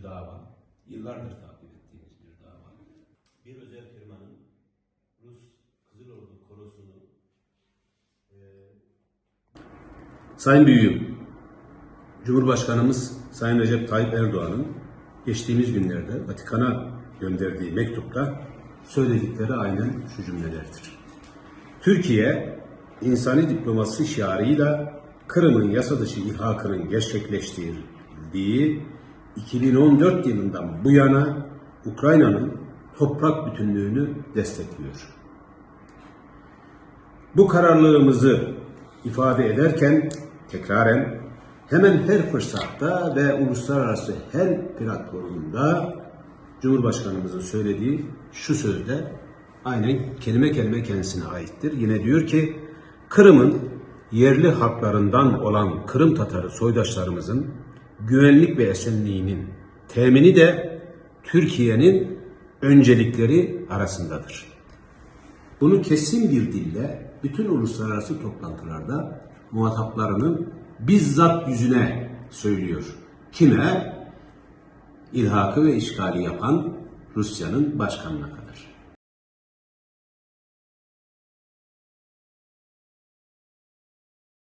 bir dava. Yıllardır takip ettiğimiz bir dava. bir özel firmanın Rus Kızıl Ordu korosunu e, Sayın Büyüğüm, Cumhurbaşkanımız Sayın Recep Tayyip Erdoğan'ın geçtiğimiz günlerde Vatikan'a gönderdiği mektupta söyledikleri aynen şu cümlelerdir. Türkiye, insani diplomasi şiarıyla Kırım'ın yasa dışı ilhakının gerçekleştirildiği 2014 yılından bu yana Ukrayna'nın toprak bütünlüğünü destekliyor. Bu kararlılığımızı ifade ederken tekraren hemen her fırsatta ve uluslararası her platformunda Cumhurbaşkanımızın söylediği şu sözde aynen kelime kelime kendisine aittir. Yine diyor ki Kırım'ın yerli halklarından olan Kırım Tatarı soydaşlarımızın güvenlik ve esenliğinin temini de Türkiye'nin öncelikleri arasındadır. Bunu kesin bir dille bütün uluslararası toplantılarda muhataplarının bizzat yüzüne söylüyor. Kime? İlhakı ve işgali yapan Rusya'nın başkanına kadar.